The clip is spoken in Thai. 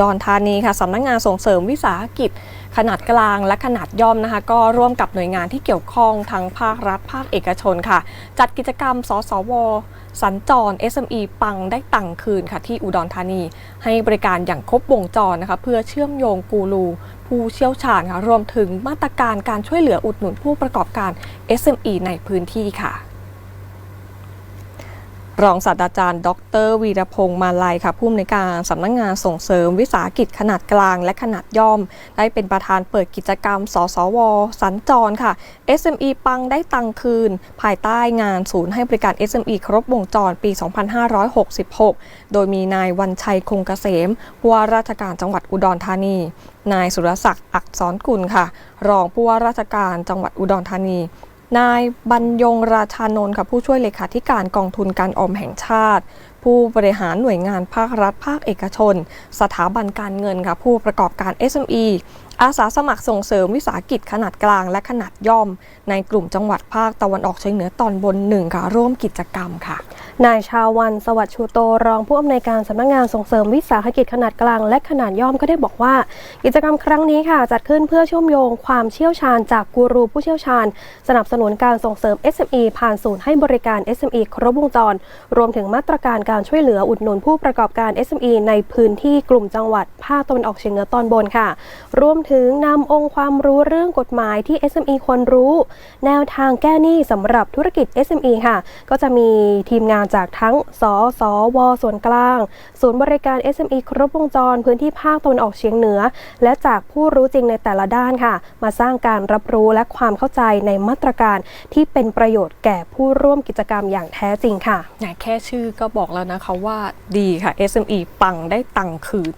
ดรธานีค่ะสำนักงานส่งเสริมวิสาหกิจ ขนาดกลางและขนาดย่อมนะคะ ก็ร่วมกับหน่วยงานที่เกี่ยวข้องทั้งภาครัฐภาคเอกชนค่ะ จัดกิจกรรม สสว สัญจร SME ปังได้ตังคืนค่ะที่อุดรธานี ให้บริการอย่างครบวงจรนะคะ เพื่อเชื่อมโยงกูรูผู้เชี่ยวชาญค่ะรวมถึงมาตรการการช่วยเหลืออุดหนุนผู้ประกอบการ SME ในพื้นที่ค่ะ รองศาสตราจารย์ ดร วีรพงษ์มาลัยค่ะผู้อำนวยการสำนักงงานส่งเสริมวิสาหกิจขนาดกลางและขนาดย่อม ได้เป็นประธานเปิดกิจกรรม สสว สัญจรค่ะ SME ปังได้ตังค์คืน ภายใต้งานศูนย์ให้บริการ SME ครบวงจรปี 2566 โดยมีนายวันชัยคงเกษมผู้ว่าราชการจังหวัดอุดรธานี นายสุรศักดิ์อักษรกุลค่ะ รองผู้ว่าราชการจังหวัดอุดรธานี นายบรรยงราชานนท์ค่ะผู้ช่วยเลขาธิการกองทุนการออมแห่งชาติ ผู้บริหารหน่วยงานภาครัฐภาคเอกชน สถาบันการเงินค่ะผู้ประกอบการ SME อาสาสมัครส่งเสริมวิสาหกิจขนาดกลางและขนาดย่อม ในกลุ่มจังหวัดภาคตะวันออกเฉียงเหนือตอนบนหนึ่งค่ะร่วมกิจกรรมค่ะ นายชาวันสวัสดิ์ชูโตรองผู้อำนวยการสำนักงานส่งเสริมวิสาหกิจขนาดกลางและขนาดย่อมก็ได้บอกว่า กิจกรรมครั้งนี้ค่ะ จัดขึ้นเพื่อเชื่อมโยงความเชี่ยวชาญจากกูรูผู้เชี่ยวชาญ สนับสนุนการส่งเสริม SME ผ่านศูนย์ให้บริการ SME ครบวงจร รวมถึงมาตรการการช่วยเหลืออุดหนุนผู้ประกอบการ SME ในพื้นที่กลุ่มจังหวัดภาคตะวันออกเฉียงเหนือตอนบนค่ะ ร่วมถึงนำองค์ความรู้เรื่องกฎหมายที่ SME ควรรู้ แนวทางแก้หนี้สำหรับธุรกิจ SME ค่ะ ก็จะมีทีมงานจากทั้ง สสว ส่วนกลาง ศูนย์บริการ SME ครบวงจรพื้นที่ภาคตะวันออกเฉียงเหนือ และจากผู้รู้จริงในแต่ละด้านค่ะ มาสร้างการรับรู้และความเข้าใจในมาตรการที่เป็นประโยชน์แก่ผู้ร่วมกิจกรรมอย่างแท้จริงค่ะแค่ชื่อก็บอกแล้วนะคะว่าดีค่ะ SME ปังได้ตังค์คืน